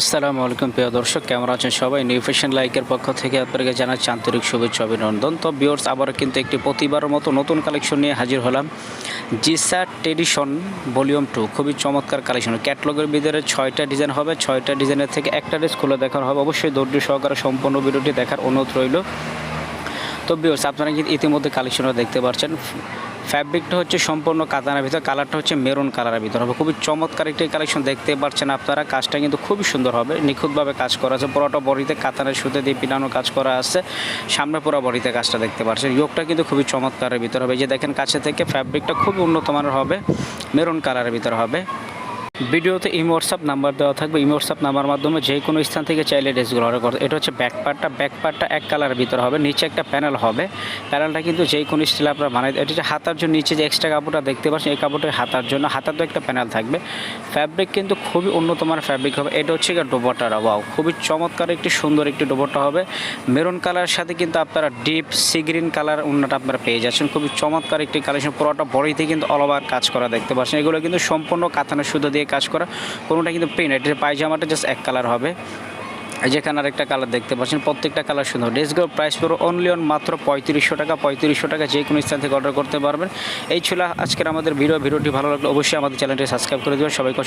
আসসালামু আলাইকুম প্রিয় দর্শক, কেমন আছেন সবাই? নিউ ফ্যাশন লাইকের পক্ষ থেকে আপনাকে জানাচ্ছি আন্তরিক শুভেচ্ছা, অভিনন্দন। তো বিয়র্স আবার কিন্তু একটি প্রতিবারের মতো নতুন কালেকশন নিয়ে হাজির হলাম। জিসা টেডিশন ভলিউম টু খুবই চমৎকার কালেকশন ক্যাটলগের ভিতরে ছয়টা ডিজাইন হবে, ছয়টা ডিজাইনের থেকে একটা ড্রেস খুলে দেখার হবে। অবশ্যই ধৈর্য সহকারে সম্পূর্ণ ভিডিওটি দেখার অনুরোধ রইল। তো বিয়র্স আপনারা কিন্তু ইতিমধ্যে কালেকশনটা দেখতে পাচ্ছেন ফ্যাব্রিকটা হচ্ছে সম্পূর্ণ কাতানের ভিতর কালারটা হচ্ছে মেরুন কালারের ভিতর। হবে খুবই চমৎকার একটি কালেকশন দেখতে পাচ্ছেন আপনারা। কাজটা কিন্তু খুবই সুন্দর হবে, নিখুঁতভাবে কাজ করা আছে। পুরোটা বডিতে কাতানের সুতে দিয়ে পিটানো কাজ করা আছে। সামনে পুরো বডিতে কাজটা দেখতে পাচ্ছেন ইয়োগটা কিন্তু খুবই চমৎকারের ভিতর হবে। যে দেখেন, কাছে থেকে ফ্যাব্রিকটা খুব উন্নত মানের হবে মেরুন কালারের ভিতর হবে। ভিডিওতে ইমো হোয়াটসঅ্যাপ নাম্বার দেওয়া থাকবে। ইমো হোয়াটসঅ্যাপ নাম্বার মাধ্যমে যে কোনো স্থান থেকে চাইলে ড্রেসগুলো অর্ডার করতে এটা হচ্ছে ব্যাক পার্টটা ব্যাক পার্টটা এক কালারের ভিতরে হবে, নিচে একটা প্যানেল হবে। প্যানেলটা কিন্তু যে কোনো স্টিল আপনারা বানাই এটা হচ্ছে হাতার জন্য নিচে যে এক্সট্রা কাপড়টা দেখতে পাচ্ছেন, এই কাপড়টা হাতার জন্য। হাতার তো একটা প্যানেল থাকবে। ফ্যাব্রিক কিন্তু খুবই উন্নত মানের ফ্যাব্রিক হবে। এটা হচ্ছে গিয়ে ডোবরটা ওয়াও খুবই চমৎকার একটি সুন্দর একটি ডোবরটা হবে। মেরুন কালারের সাথে কিন্তু আপনারা ডিপ সি গ্রিন কালার উন্নটা আপনারা পেয়ে যাচ্ছেন। খুবই চমৎকার একটি কালেকশন পুরোটা বডিতে কিন্তু অল কাজ করা দেখতে পাচ্ছেন। এগুলো কিন্তু সম্পূর্ণ কাতানের সুতো দিয়ে কাজ করা, কোনোটা কিন্তু প্রিন্ট এটা পায়জামাটা জাস্ট এক কালার হবে। যেখানে আরেকটা কালার দেখতে পাচ্ছেন, প্রত্যেকটা কালার সুন্দর। ড্রেসগুলোর প্রাইস পুরো অনলি অন মাত্র পঁয়ত্রিশশো টাকা পঁয়ত্রিশশো টাকা যে কোনো স্থান থেকে অর্ডার করতে পারবেন। এই ছিল আজকের আমাদের ভিডিও ভিডিওটি ভালো লাগলে অবশ্যই আমাদের চ্যানেলটি সাবস্ক্রাইব করে দেবেন। সবাইকে